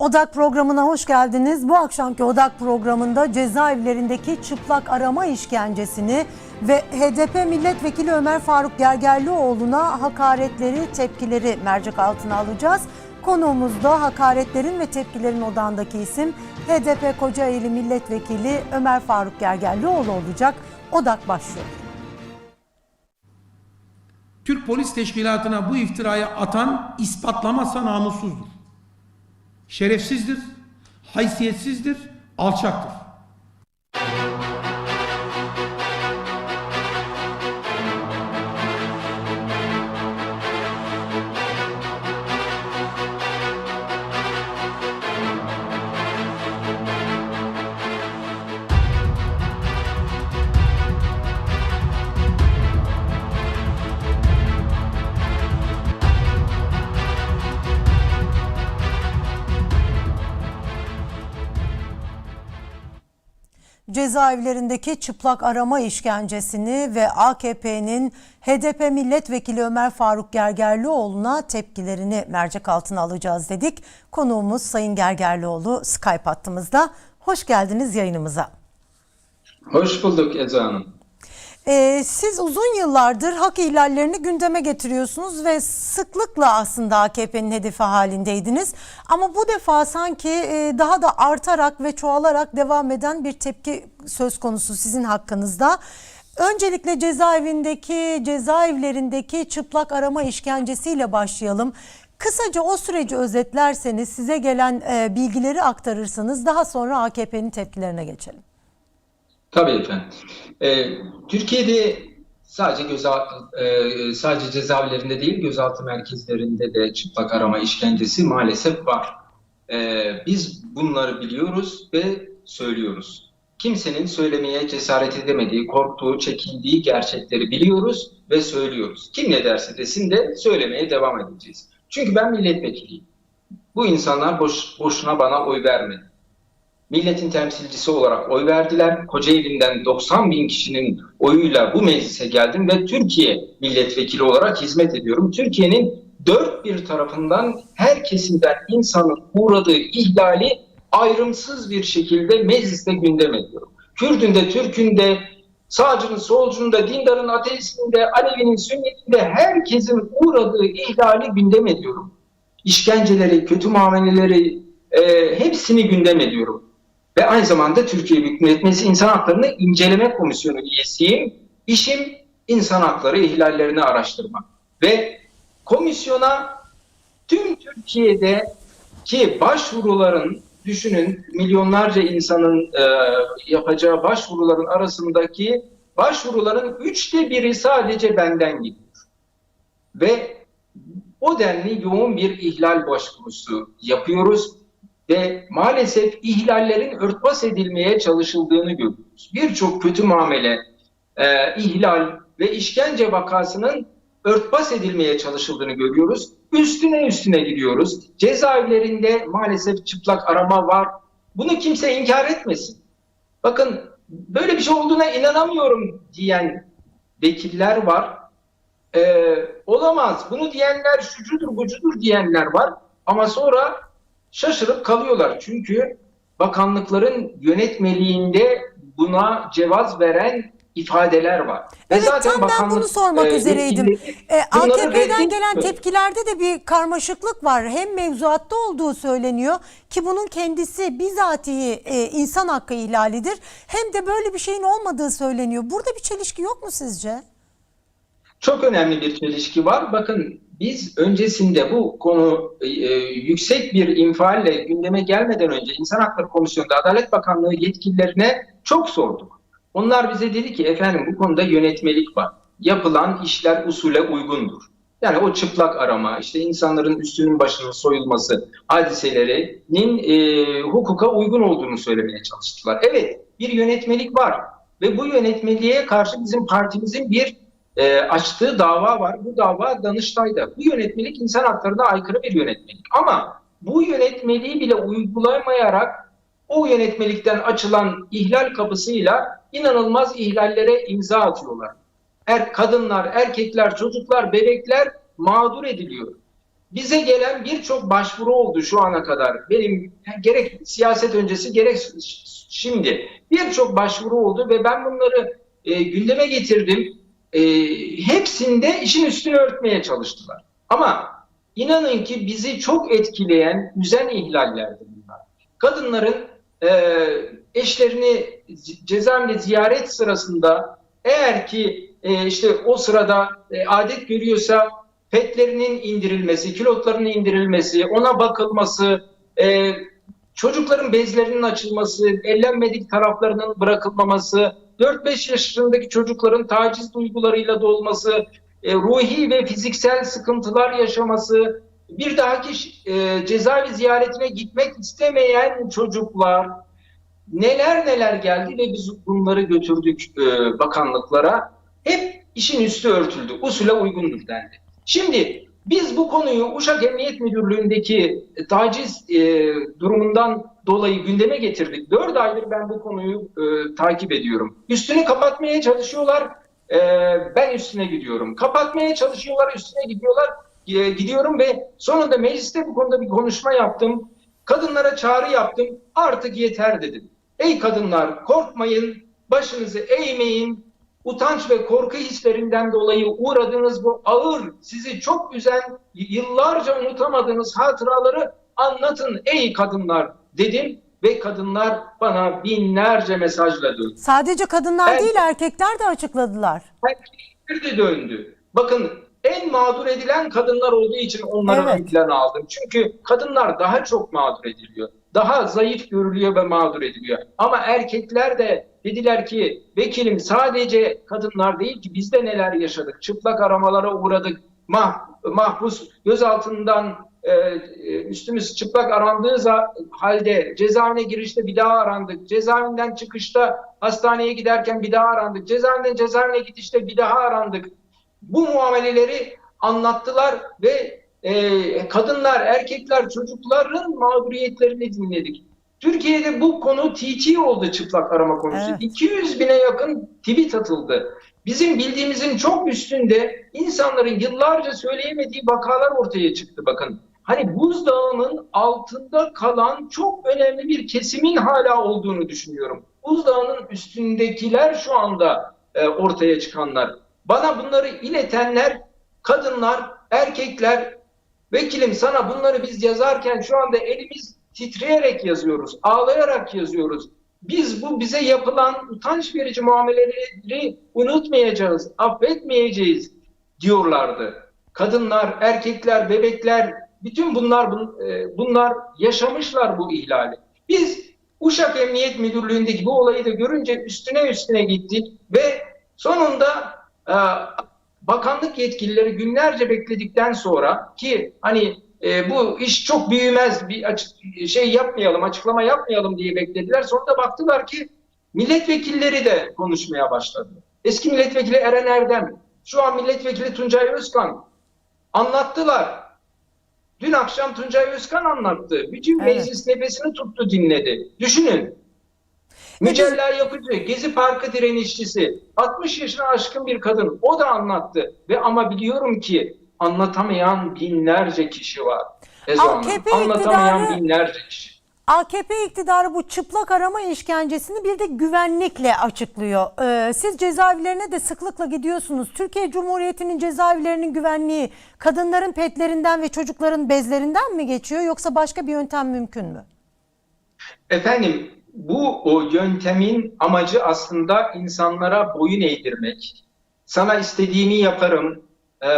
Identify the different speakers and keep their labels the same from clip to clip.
Speaker 1: Odak programına hoş geldiniz. Bu akşamki Odak programında cezaevlerindeki çıplak arama işkencesini ve HDP milletvekili Ömer Faruk Gergerlioğlu'na hakaretleri, tepkileri mercek altına alacağız. Konuğumuz da hakaretlerin ve tepkilerin odağındaki isim HDP Kocaeli milletvekili Ömer Faruk Gergerlioğlu olacak. Odak başlıyor.
Speaker 2: Türk Polis Teşkilatı'na bu iftirayı atan ispatlamazsa namussuzdur. Şerefsizdir, haysiyetsizdir, alçaktır.
Speaker 1: Cezaevlerindeki çıplak arama işkencesini ve AKP'nin HDP milletvekili Ömer Faruk Gergerlioğlu'na tepkilerini mercek altına alacağız dedik. Konuğumuz Sayın Gergerlioğlu Skype hattımızda. Hoş geldiniz yayınımıza.
Speaker 3: Hoş bulduk Ece Hanım.
Speaker 1: Ee, siz uzun yıllardır hak ihlallerini gündeme getiriyorsunuz ve sıklıkla aslında AKP'nin hedefi halindeydiniz. Ama bu defa sanki e, daha da artarak ve çoğalarak devam eden bir tepki söz konusu sizin hakkınızda. Öncelikle cezaevindeki, cezaevlerindeki çıplak arama işkencesiyle başlayalım. Kısaca o süreci özetlerseniz, size gelen e, bilgileri aktarırsanız daha sonra AKP'nin tepkilerine geçelim.
Speaker 3: Tabii efendim. Ee, Türkiye'de sadece gözaltı, e, sadece cezaevlerinde değil gözaltı merkezlerinde de çıplak arama işkencesi maalesef var. Ee, biz bunları biliyoruz ve söylüyoruz. Kimsenin söylemeye cesaret edemediği, korktuğu, çekindiği gerçekleri biliyoruz ve söylüyoruz. Kim ne derse desin de söylemeye devam edeceğiz. Çünkü ben milletvekiliyim. Bu insanlar boş, boşuna bana oy vermedi. Milletin temsilcisi olarak oy verdiler. Kocaeli'nden 90 bin kişinin oyuyla bu meclise geldim ve Türkiye milletvekili olarak hizmet ediyorum. Türkiye'nin dört bir tarafından her kesimden insanın uğradığı ihlali ayrımsız bir şekilde mecliste gündem ediyorum. Kürdünde, Türkünde, sağcının, solcunun dindarın, ateistinin de, Alevinin, Sünnetinin de herkesin uğradığı ihlali gündem ediyorum. İşkenceleri, kötü muameleleri e, hepsini gündem ediyorum. Ve aynı zamanda Türkiye Büyük Millet Meclisi İnsan Haklarını İnceleme Komisyonu üyesiyim. İşim insan hakları ihlallerini araştırmak. Ve komisyona tüm Türkiye'deki başvuruların düşünün milyonlarca insanın e, yapacağı başvuruların arasındaki başvuruların üçte biri sadece benden gidiyor. Ve o denli yoğun bir ihlal başvurusu yapıyoruz ve maalesef ihlallerin örtbas edilmeye çalışıldığını görüyoruz. Birçok kötü muamele, e, ihlal ve işkence vakasının örtbas edilmeye çalışıldığını görüyoruz. Üstüne üstüne gidiyoruz. Cezaevlerinde maalesef çıplak arama var. Bunu kimse inkar etmesin. Bakın böyle bir şey olduğuna inanamıyorum diyen vekiller var. Ee, olamaz. Bunu diyenler şucudur bucudur diyenler var. Ama sonra şaşırıp kalıyorlar. Çünkü bakanlıkların yönetmeliğinde buna cevaz veren ifadeler var. Ve
Speaker 1: Evet tam ben bunu sormak
Speaker 3: e,
Speaker 1: üzereydim. E, AKP'den gelen tepkilerde de bir karmaşıklık var. Hem mevzuatta olduğu söyleniyor ki bunun kendisi bizatihi e, insan hakkı ihlalidir. Hem de böyle bir şeyin olmadığı söyleniyor. Burada bir çelişki yok mu sizce?
Speaker 3: Çok önemli bir çelişki var. Bakın biz öncesinde bu konu e, yüksek bir infialle gündeme gelmeden önce İnsan Hakları Komisyonu'nda Adalet Bakanlığı yetkililerine çok sorduk. Onlar bize dedi ki efendim bu konuda yönetmelik var. Yapılan işler usule uygundur. Yani o çıplak arama, işte insanların üstünün başının soyulması hadiselerinin e, hukuka uygun olduğunu söylemeye çalıştılar. Evet bir yönetmelik var ve bu yönetmeliğe karşı bizim partimizin bir e, açtığı dava var. Bu dava Danıştay'da. Bu yönetmelik insan haklarına aykırı bir yönetmelik. Ama bu yönetmeliği bile uygulamayarak o yönetmelikten açılan ihlal kapısıyla inanılmaz ihlallere imza atıyorlar. Er, kadınlar, erkekler, çocuklar, bebekler mağdur ediliyor. bize gelen birçok başvuru oldu şu ana kadar. Benim gerek siyaset öncesi gerek şimdi birçok başvuru oldu ve ben bunları e, gündeme getirdim. E, hepsinde işin üstünü örtmeye çalıştılar. Ama inanın ki bizi çok etkileyen üzen ihlallerdi bunlar. Kadınların e, eşlerini cezaevinde ziyaret sırasında eğer ki e, işte o sırada e, adet görüyorsa petlerinin indirilmesi, kilotlarının indirilmesi, ona bakılması, e, çocukların bezlerinin açılması, ellenmedik taraflarının bırakılmaması, 4-5 yaşındaki çocukların taciz duygularıyla dolması, e, ruhi ve fiziksel sıkıntılar yaşaması, bir dahaki e, cezaevi ziyaretine gitmek istemeyen çocuklar, neler neler geldi ve biz bunları götürdük e, bakanlıklara. Hep işin üstü örtüldü, usule uygundur dendi. Şimdi biz bu konuyu Uşak Emniyet Müdürlüğü'ndeki taciz e, durumundan dolayı gündeme getirdik. Dört aydır ben bu konuyu e, takip ediyorum. Üstünü kapatmaya çalışıyorlar, e, ben üstüne gidiyorum. Kapatmaya çalışıyorlar, üstüne gidiyorlar, e, gidiyorum ve sonunda mecliste bu konuda bir konuşma yaptım. Kadınlara çağrı yaptım, artık yeter dedim. Ey kadınlar korkmayın, başınızı eğmeyin, utanç ve korku hislerinden dolayı uğradığınız bu ağır, sizi çok üzen, yıllarca unutamadığınız hatıraları anlatın ey kadınlar dedim ve kadınlar bana binlerce mesajla döndü.
Speaker 1: Sadece kadınlar
Speaker 3: Ben-
Speaker 1: değil erkekler de açıkladılar.
Speaker 3: Erkekler de döndü. Bakın en mağdur edilen kadınlar olduğu için onları
Speaker 1: Evet.
Speaker 3: ön plana aldım. Çünkü kadınlar daha çok mağdur ediliyor. Daha zayıf görülüyor ve mağdur ediliyor. Ama erkekler de dediler ki vekilim sadece kadınlar değil ki biz de neler yaşadık. Çıplak aramalara uğradık. Mah, mahpus gözaltından e, e, üstümüz çıplak arandığı halde cezaevine girişte bir daha arandık. Cezaevinden çıkışta hastaneye giderken bir daha arandık. Cezaevinden cezaevine gidişte bir daha arandık. Bu muameleleri anlattılar ve e, kadınlar, erkekler, çocukların mağduriyetlerini dinledik. Türkiye'de bu konu TT oldu çıplak arama konusu.
Speaker 1: Evet.
Speaker 3: 200 bine yakın tweet atıldı. Bizim bildiğimizin çok üstünde insanların yıllarca söyleyemediği vakalar ortaya çıktı bakın. Hani buzdağının altında kalan çok önemli bir kesimin hala olduğunu düşünüyorum. Buzdağının üstündekiler şu anda e, ortaya çıkanlar. Bana bunları iletenler kadınlar, erkekler. Vekilim sana bunları biz yazarken şu anda elimiz titreyerek yazıyoruz, ağlayarak yazıyoruz. Biz bu bize yapılan utanç verici muameleleri unutmayacağız, affetmeyeceğiz diyorlardı. Kadınlar, erkekler, bebekler, bütün bunlar bun- e, bunlar yaşamışlar bu ihlali. Biz Uşak Emniyet Müdürlüğü'ndeki bu olayı da görünce üstüne üstüne gittik ve sonunda e, bakanlık yetkilileri günlerce bekledikten sonra ki hani e, bu iş çok büyümez bir açık, şey yapmayalım açıklama yapmayalım diye beklediler. Sonunda baktılar ki milletvekilleri de konuşmaya başladı. Eski milletvekili Eren Erdem, şu an milletvekili Tuncay Özkan anlattılar. Dün akşam Tuncay Özkan anlattı. Bütün
Speaker 1: Evet.
Speaker 3: meclis nefesini tuttu dinledi. Düşünün. Mücella Yapıcı, Gezi Parkı direnişçisi, 60 yaşına aşkın bir kadın. O da anlattı. Ve ama biliyorum ki anlatamayan binlerce kişi var.
Speaker 1: AKP
Speaker 3: Anlatamayan
Speaker 1: iktidarı-
Speaker 3: binlerce kişi.
Speaker 1: AKP iktidarı bu çıplak arama işkencesini bir de güvenlikle açıklıyor. Ee, siz cezaevlerine de sıklıkla gidiyorsunuz. Türkiye Cumhuriyeti'nin cezaevlerinin güvenliği kadınların petlerinden ve çocukların bezlerinden mi geçiyor yoksa başka bir yöntem mümkün mü?
Speaker 3: Efendim bu o yöntemin amacı aslında insanlara boyun eğdirmek. Sana istediğimi yaparım, e,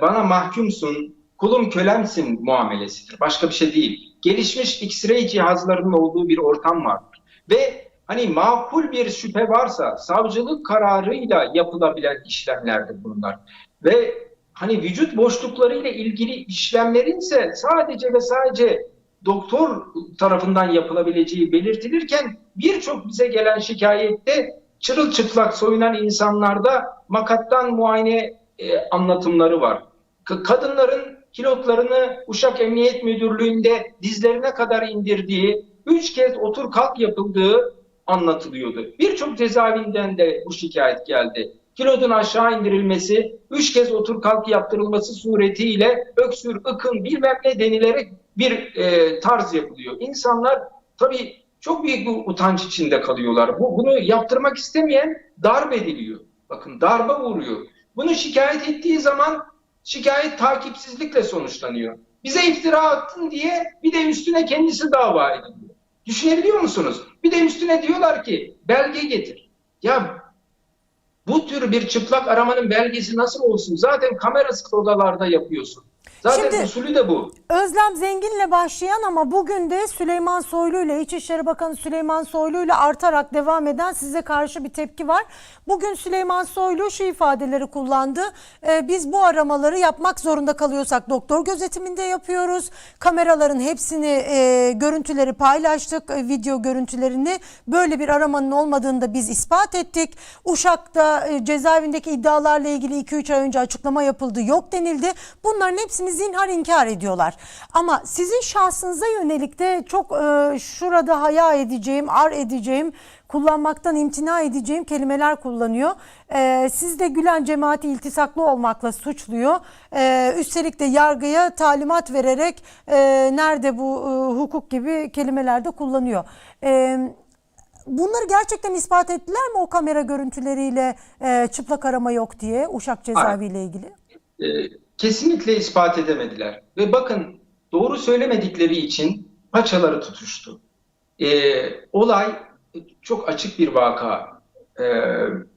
Speaker 3: bana mahkumsun, kulum kölemsin muamelesidir. Başka bir şey değil. Gelişmiş X-ray cihazlarının olduğu bir ortam vardır. Ve hani makul bir şüphe varsa savcılık kararıyla yapılabilen işlemlerdir bunlar. Ve hani vücut boşluklarıyla ilgili işlemlerin ise sadece ve sadece doktor tarafından yapılabileceği belirtilirken birçok bize gelen şikayette çırılçıplak soyunan insanlarda makattan muayene e, anlatımları var. K- kadınların kilotlarını Uşak Emniyet Müdürlüğü'nde dizlerine kadar indirdiği, üç kez otur kalk yapıldığı anlatılıyordu. Birçok cezaevinden de bu şikayet geldi. Kilodan aşağı indirilmesi, üç kez otur kalk yaptırılması suretiyle öksür, ıkın bilmem ne denilerek bir e, tarz yapılıyor. İnsanlar tabii çok büyük bir utanç içinde kalıyorlar. Bu, bunu yaptırmak istemeyen darp ediliyor. Bakın darba vuruyor. Bunu şikayet ettiği zaman şikayet takipsizlikle sonuçlanıyor. Bize iftira attın diye bir de üstüne kendisi dava ediliyor. Düşünebiliyor musunuz? Bir de üstüne diyorlar ki belge getir. Ya bu tür bir çıplak aramanın belgesi nasıl olsun? Zaten kamerasız odalarda yapıyorsun. Zaten
Speaker 1: Şimdi-
Speaker 3: usulü de bu.
Speaker 1: Özlem Zengin'le başlayan ama bugün de Süleyman Soylu ile İçişleri Bakanı Süleyman Soylu ile artarak devam eden size karşı bir tepki var. Bugün Süleyman Soylu şu ifadeleri kullandı. Ee, biz bu aramaları yapmak zorunda kalıyorsak doktor gözetiminde yapıyoruz. Kameraların hepsini e, görüntüleri paylaştık, e, video görüntülerini. Böyle bir aramanın olmadığını da biz ispat ettik. Uşak'ta e, cezaevindeki iddialarla ilgili 2-3 ay önce açıklama yapıldı, yok denildi. Bunların hepsini zinhar inkar ediyorlar. Ama sizin şahsınıza yönelik de çok e, şurada haya edeceğim, ar edeceğim, kullanmaktan imtina edeceğim kelimeler kullanıyor. E, siz de Gülen cemaati iltisaklı olmakla suçluyor. E, üstelik de yargıya talimat vererek e, nerede bu e, hukuk gibi kelimeler de kullanıyor. E, Bunları gerçekten ispat ettiler mi o kamera görüntüleriyle e, çıplak arama yok diye Uşak cezaevi ile ilgili?
Speaker 3: Ee, kesinlikle ispat edemediler. Ve bakın doğru söylemedikleri için paçaları tutuştu. Ee, olay çok açık bir vaka. Ee,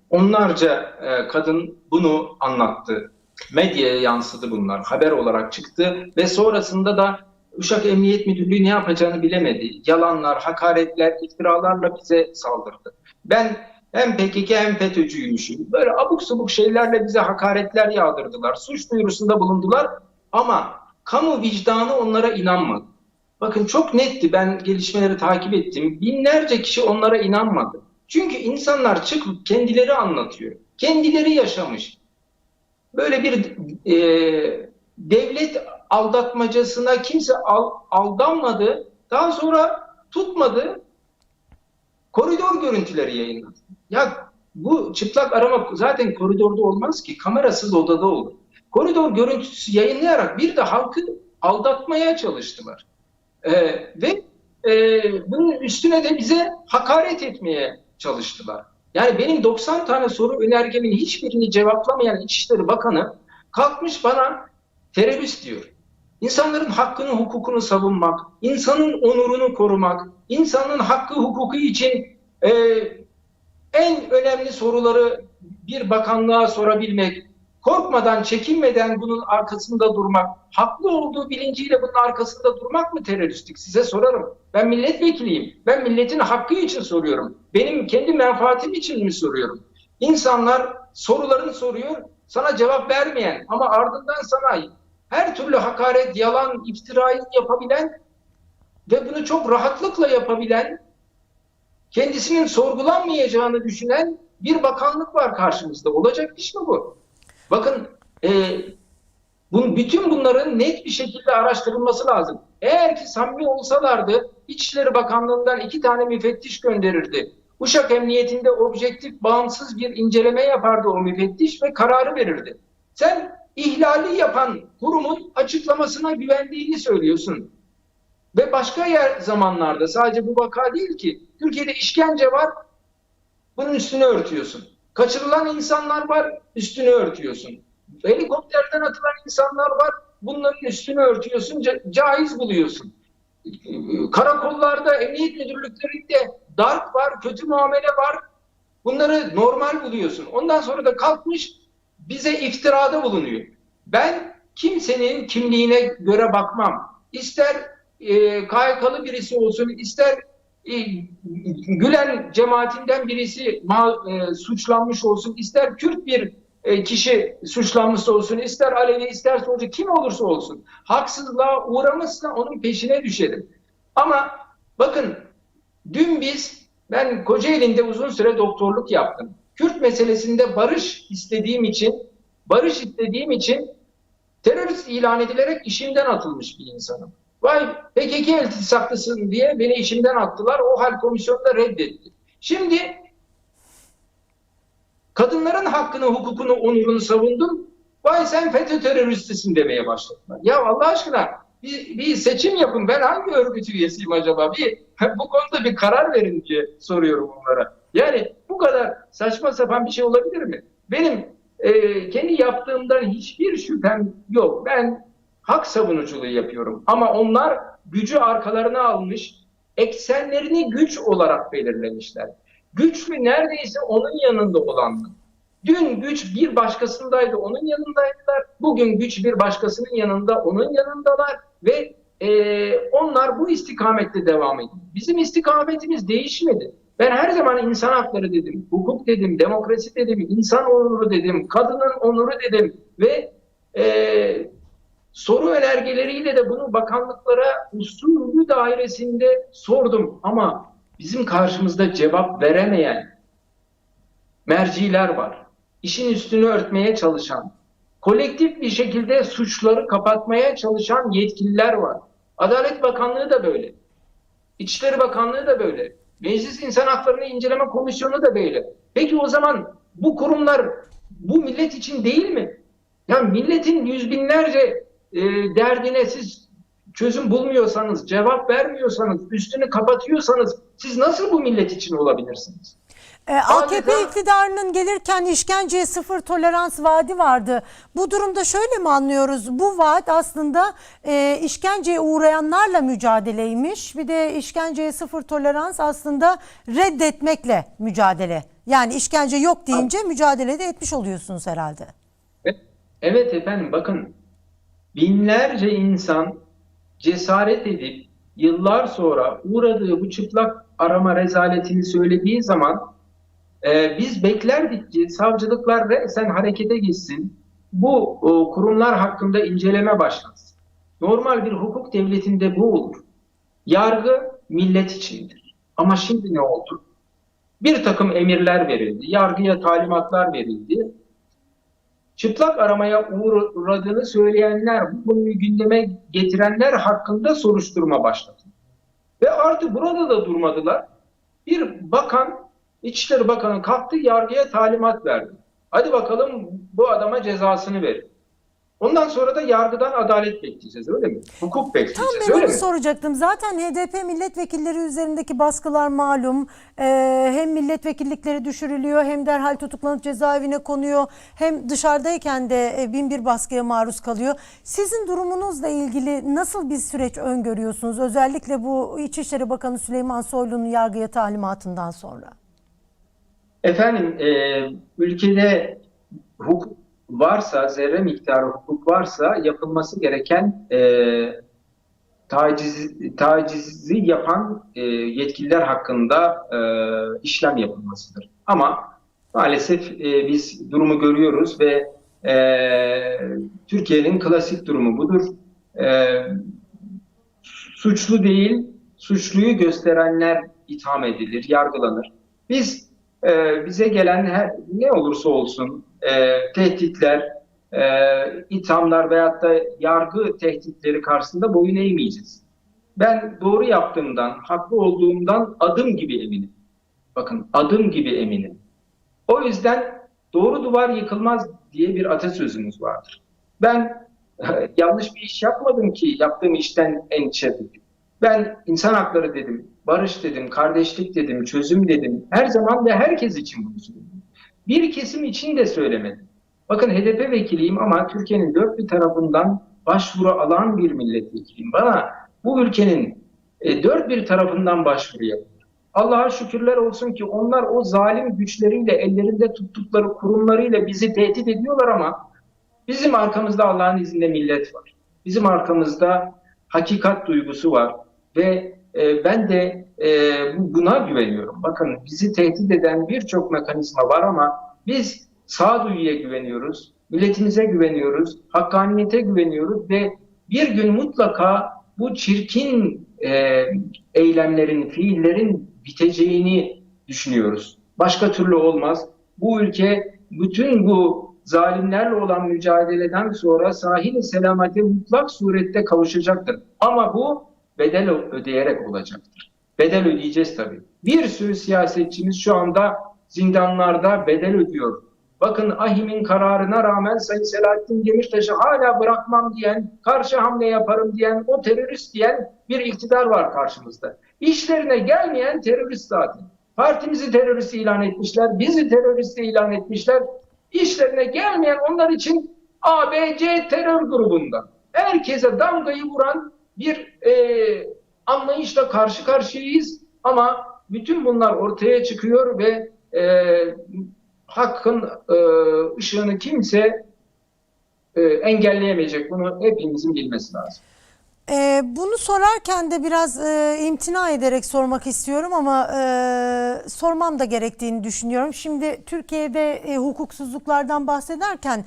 Speaker 3: onlarca e, kadın bunu anlattı. Medyaya yansıdı bunlar. Haber olarak çıktı ve sonrasında da Uşak Emniyet Müdürlüğü ne yapacağını bilemedi. Yalanlar, hakaretler, iftiralarla bize saldırdı. Ben hem PKK hem FETÖ'cüymüşüm. Böyle abuk subuk şeylerle bize hakaretler yağdırdılar. Suç duyurusunda bulundular ama kamu vicdanı onlara inanmadı. Bakın çok netti ben gelişmeleri takip ettim. Binlerce kişi onlara inanmadı. Çünkü insanlar çıkıp kendileri anlatıyor. Kendileri yaşamış. Böyle bir e, devlet aldatmacasına kimse al- aldanmadı. Daha sonra tutmadı. Koridor görüntüleri yayınladı. Ya bu çıplak arama zaten koridorda olmaz ki. Kamerasız odada olur. Koridor görüntüsü yayınlayarak bir de halkı aldatmaya çalıştılar. Ee, ve e, bunun üstüne de bize hakaret etmeye çalıştılar. Yani benim 90 tane soru önergemin hiçbirini cevaplamayan İçişleri Bakanı kalkmış bana terörist diyor. İnsanların hakkını, hukukunu savunmak, insanın onurunu korumak, insanın hakkı, hukuku için e, en önemli soruları bir bakanlığa sorabilmek, korkmadan, çekinmeden bunun arkasında durmak, haklı olduğu bilinciyle bunun arkasında durmak mı teröristlik? Size sorarım. Ben milletvekiliyim. Ben milletin hakkı için soruyorum. Benim kendi menfaatim için mi soruyorum? İnsanlar sorularını soruyor, sana cevap vermeyen ama ardından sana her türlü hakaret, yalan, iftirayı yapabilen ve bunu çok rahatlıkla yapabilen, kendisinin sorgulanmayacağını düşünen bir bakanlık var karşımızda. Olacak iş mi bu? Bakın e, bun, bütün bunların net bir şekilde araştırılması lazım. Eğer ki samimi olsalardı İçişleri Bakanlığı'ndan iki tane müfettiş gönderirdi. Uşak Emniyetinde objektif, bağımsız bir inceleme yapardı o müfettiş ve kararı verirdi. Sen ihlali yapan kurumun açıklamasına güvendiğini söylüyorsun. Ve başka yer zamanlarda sadece bu vaka değil ki Türkiye'de işkence var bunun üstünü örtüyorsun. Kaçırılan insanlar var üstünü örtüyorsun. Helikopterden atılan insanlar var bunların üstünü örtüyorsun ca- caiz buluyorsun. Karakollarda, emniyet müdürlüklerinde darp var, kötü muamele var. Bunları normal buluyorsun. Ondan sonra da kalkmış bize iftirada bulunuyor. Ben kimsenin kimliğine göre bakmam. İster e, KYK'lı birisi olsun, ister Gülen cemaatinden birisi e, suçlanmış olsun, ister Kürt bir e, kişi suçlanmış olsun, ister Alevi, ister Solcu, kim olursa olsun. Haksızlığa uğramışsa onun peşine düşelim. Ama bakın dün biz, ben Kocaeli'nde uzun süre doktorluk yaptım. Kürt meselesinde barış istediğim için, barış istediğim için terörist ilan edilerek işimden atılmış bir insanım. Vay PKK iltisaklısın diye beni işimden attılar. O hal komisyonu da reddetti. Şimdi Kadınların hakkını, hukukunu, onurunu savundum. Vay sen FETÖ teröristisin demeye başladılar. Ya Allah aşkına bir, bir seçim yapın. Ben hangi örgüt üyesiyim acaba? Bir, bu konuda bir karar verin diye soruyorum onlara. Yani bu kadar saçma sapan bir şey olabilir mi? Benim e, kendi yaptığımdan hiçbir şüphem yok. Ben hak savunuculuğu yapıyorum. Ama onlar gücü arkalarına almış, eksenlerini güç olarak belirlemişler. Güçlü neredeyse onun yanında olanlar. Dün güç bir başkasındaydı, onun yanındaydılar. Bugün güç bir başkasının yanında, onun yanındalar. Ve e, onlar bu istikamette devam ediyor. Bizim istikametimiz değişmedi. Ben her zaman insan hakları dedim, hukuk dedim, demokrasi dedim, insan onuru dedim, kadının onuru dedim ve e, soru önergeleriyle de bunu bakanlıklara usulü dairesinde sordum. Ama bizim karşımızda cevap veremeyen merciler var. İşin üstünü örtmeye çalışan, kolektif bir şekilde suçları kapatmaya çalışan yetkililer var. Adalet Bakanlığı da böyle. İçişleri Bakanlığı da böyle. Meclis İnsan Haklarını İnceleme Komisyonu da böyle. Peki o zaman bu kurumlar bu millet için değil mi? Ya milletin yüz binlerce e, derdine siz çözüm bulmuyorsanız, cevap vermiyorsanız, üstünü kapatıyorsanız siz nasıl bu millet için olabilirsiniz?
Speaker 1: E, AKP
Speaker 3: Adeta-
Speaker 1: iktidarının gelirken işkenceye sıfır tolerans vaadi vardı. Bu durumda şöyle mi anlıyoruz? Bu vaat aslında e, işkenceye uğrayanlarla mücadeleymiş. Bir de işkenceye sıfır tolerans aslında reddetmekle mücadele. Yani işkence yok deyince mücadele de etmiş oluyorsunuz herhalde.
Speaker 3: Evet efendim bakın binlerce insan cesaret edip yıllar sonra uğradığı bu çıplak arama rezaletini söylediği zaman e, biz beklerdik ki savcılıklar resen harekete geçsin. Bu e, kurumlar hakkında inceleme başlasın. Normal bir hukuk devletinde bu olur. Yargı millet içindir. Ama şimdi ne oldu? Bir takım emirler verildi. Yargıya talimatlar verildi çıplak aramaya uğra- uğradığını söyleyenler, bu konuyu gündeme getirenler hakkında soruşturma başladı. Ve artı burada da durmadılar. Bir bakan, İçişleri Bakanı kalktı yargıya talimat verdi. Hadi bakalım bu adama cezasını verin. Ondan sonra da yargıdan adalet bekleyeceğiz öyle mi? Hukuk
Speaker 1: Tam
Speaker 3: bekleyeceğiz
Speaker 1: ben
Speaker 3: öyle
Speaker 1: onu
Speaker 3: mi?
Speaker 1: soracaktım. Zaten HDP milletvekilleri üzerindeki baskılar malum. Ee, hem milletvekillikleri düşürülüyor hem derhal tutuklanıp cezaevine konuyor. Hem dışarıdayken de e, bin bir baskıya maruz kalıyor. Sizin durumunuzla ilgili nasıl bir süreç öngörüyorsunuz? Özellikle bu İçişleri Bakanı Süleyman Soylu'nun yargıya talimatından sonra.
Speaker 3: Efendim e, ülkede hukuk varsa, zerre miktarı hukuk varsa yapılması gereken e, taciz, tacizi yapan e, yetkililer hakkında e, işlem yapılmasıdır. Ama maalesef e, biz durumu görüyoruz ve e, Türkiye'nin klasik durumu budur. E, suçlu değil, suçluyu gösterenler itham edilir, yargılanır. Biz e, bize gelen her ne olursa olsun e, tehditler, e, ithamlar veyahut da yargı tehditleri karşısında boyun eğmeyeceğiz. Ben doğru yaptığımdan, haklı olduğumdan adım gibi eminim. Bakın adım gibi eminim. O yüzden doğru duvar yıkılmaz diye bir atasözümüz vardır. Ben yanlış bir iş yapmadım ki yaptığım işten endişe duydum. Ben insan hakları dedim, barış dedim, kardeşlik dedim, çözüm dedim. Her zaman ve herkes için bunu söyledim. Bir kesim için de söylemedim. Bakın HDP vekiliyim ama Türkiye'nin dört bir tarafından başvuru alan bir milletvekiliyim. Bana bu ülkenin e, dört bir tarafından başvuru yapılır. Allah'a şükürler olsun ki onlar o zalim güçleriyle, ellerinde tuttukları kurumlarıyla bizi tehdit ediyorlar ama bizim arkamızda Allah'ın izniyle millet var. Bizim arkamızda hakikat duygusu var ve e, ben de e, bu- buna güveniyorum. Bakın bizi tehdit eden birçok mekanizma var ama biz sağduyuya güveniyoruz, milletimize güveniyoruz, hakkaniyete güveniyoruz ve bir gün mutlaka bu çirkin e, eylemlerin, fiillerin biteceğini düşünüyoruz. Başka türlü olmaz. Bu ülke bütün bu zalimlerle olan mücadeleden sonra sahil-i selamete mutlak surette kavuşacaktır. Ama bu bedel ödeyerek olacaktır. Bedel ödeyeceğiz tabii. Bir sürü siyasetçimiz şu anda zindanlarda bedel ödüyor. Bakın AHİM'in kararına rağmen Sayın Selahattin Demirtaş'ı hala bırakmam diyen, karşı hamle yaparım diyen, o terörist diyen bir iktidar var karşımızda. İşlerine gelmeyen terörist zaten. Partimizi terörist ilan etmişler, bizi terörist ilan etmişler. İşlerine gelmeyen onlar için ABC terör grubunda. Herkese damgayı vuran bir e, anlayışla karşı karşıyayız ama bütün bunlar ortaya çıkıyor ve e, hakkın e, ışığını kimse e, engelleyemeyecek. Bunu hepimizin bilmesi lazım.
Speaker 1: Ee, bunu sorarken de biraz e, imtina ederek sormak istiyorum ama e, sormam da gerektiğini düşünüyorum. Şimdi Türkiye'de e, hukuksuzluklardan bahsederken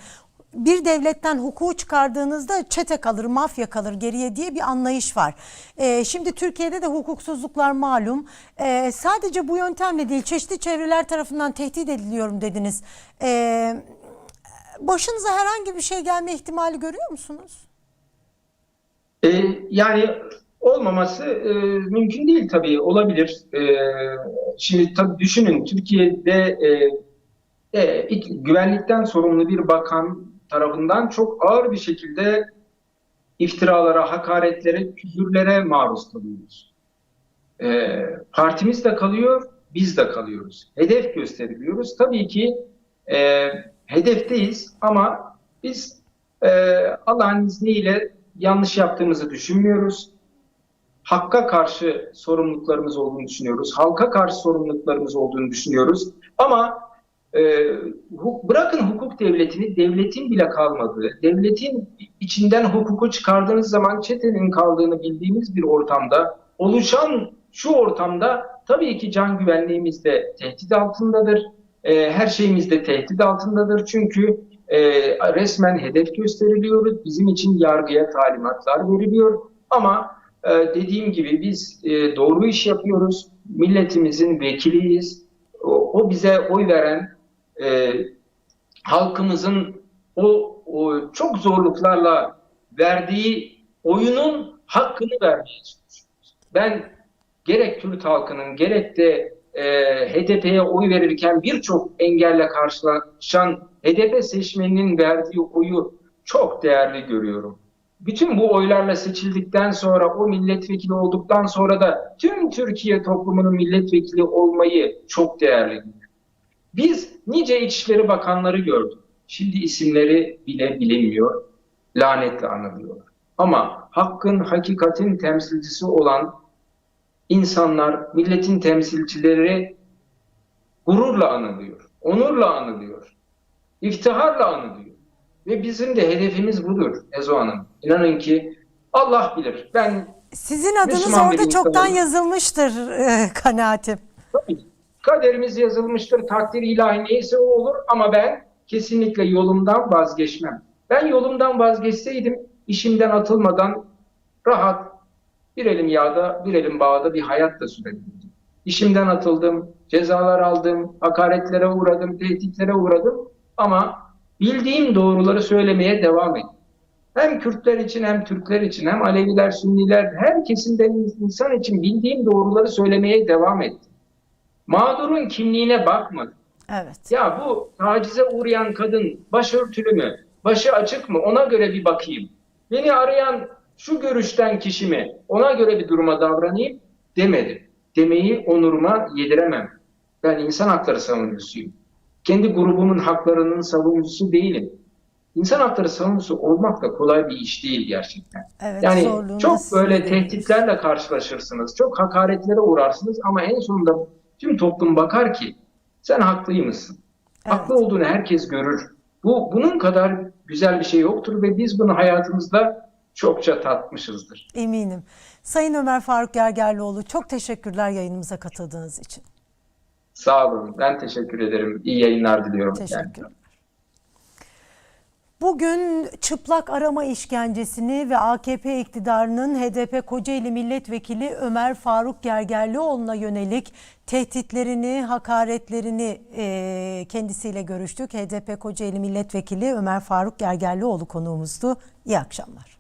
Speaker 1: bir devletten hukuku çıkardığınızda çete kalır, mafya kalır geriye diye bir anlayış var. E, şimdi Türkiye'de de hukuksuzluklar malum. E, sadece bu yöntemle değil, çeşitli çevreler tarafından tehdit ediliyorum dediniz. E, başınıza herhangi bir şey gelme ihtimali görüyor musunuz?
Speaker 3: E, yani olmaması e, mümkün değil tabii olabilir. E, şimdi tabii düşünün Türkiye'de e, e, güvenlikten sorumlu bir bakan tarafından çok ağır bir şekilde iftiralara, hakaretlere, küfürlere maruz kalıyoruz. E, partimiz de kalıyor, biz de kalıyoruz. Hedef gösteriliyoruz. Tabii ki e, hedefteyiz ama biz e, Allah'ın izniyle yanlış yaptığımızı düşünmüyoruz. Hakka karşı sorumluluklarımız olduğunu düşünüyoruz. Halka karşı sorumluluklarımız olduğunu düşünüyoruz. Ama e, bırakın hukuk devletini, devletin bile kalmadığı, devletin içinden hukuku çıkardığınız zaman çetenin kaldığını bildiğimiz bir ortamda, oluşan şu ortamda tabii ki can güvenliğimiz de tehdit altındadır. E, her şeyimiz de tehdit altındadır. Çünkü e, resmen hedef gösteriliyoruz. Bizim için yargıya talimatlar veriliyor. Ama e, dediğim gibi biz e, doğru iş yapıyoruz. Milletimizin vekiliyiz. O bize oy veren e, halkımızın o, o çok zorluklarla verdiği oyunun hakkını vermeye çalışıyoruz. Ben gerek Kürt halkının gerek de e, HDP'ye oy verirken birçok engelle karşılaşan HDP seçmeninin verdiği oyu çok değerli görüyorum. Bütün bu oylarla seçildikten sonra o milletvekili olduktan sonra da tüm Türkiye toplumunun milletvekili olmayı çok değerli görüyorum. Biz nice İçişleri Bakanları gördük. Şimdi isimleri bile bilinmiyor, lanetle anılıyor. Ama hakkın, hakikatin temsilcisi olan insanlar, milletin temsilcileri gururla anılıyor, onurla anılıyor, iftiharla anılıyor. Ve bizim de hedefimiz budur Ezo Hanım. İnanın ki Allah bilir. Ben
Speaker 1: Sizin adınız
Speaker 3: Müslüman
Speaker 1: orada çoktan yazılmıştır e, kanaatim.
Speaker 3: Tabii. Kaderimiz yazılmıştır, takdir ilahi neyse o olur ama ben kesinlikle yolumdan vazgeçmem. Ben yolumdan vazgeçseydim işimden atılmadan rahat bir elim yağda bir elim bağda bir hayat da sürebilirdim. İşimden atıldım, cezalar aldım, hakaretlere uğradım, tehditlere uğradım ama bildiğim doğruları söylemeye devam ettim. Hem Kürtler için hem Türkler için hem Aleviler, Sünniler her kesimden insan için bildiğim doğruları söylemeye devam ettim. Mağdurun kimliğine bakmadım.
Speaker 1: Evet.
Speaker 3: Ya bu tacize uğrayan kadın başörtülü mü? Başı açık mı? Ona göre bir bakayım. Beni arayan şu görüşten kişi mi? Ona göre bir duruma davranayım demedim. Demeyi onuruma yediremem. Ben insan hakları savunucusuyum. Kendi grubumun haklarının savunucusu değilim. İnsan hakları savunucusu olmak da kolay bir iş değil gerçekten.
Speaker 1: Evet,
Speaker 3: Yani çok böyle tehditlerle karşılaşırsınız. Çok hakaretlere uğrarsınız ama en sonunda tüm toplum bakar ki sen haklıymışsın.
Speaker 1: Evet.
Speaker 3: Haklı olduğunu herkes görür. Bu bunun kadar güzel bir şey yoktur ve biz bunu hayatımızda çokça tatmışızdır.
Speaker 1: Eminim. Sayın Ömer Faruk Gergerlioğlu çok teşekkürler yayınımıza katıldığınız için.
Speaker 3: Sağ olun. Ben teşekkür ederim. İyi yayınlar diliyorum.
Speaker 1: Teşekkürler. Bugün çıplak arama işkencesini ve AKP iktidarının HDP Kocaeli Milletvekili Ömer Faruk Gergerlioğlu'na yönelik tehditlerini, hakaretlerini e, kendisiyle görüştük. HDP Kocaeli Milletvekili Ömer Faruk Gergerlioğlu konuğumuzdu. İyi akşamlar.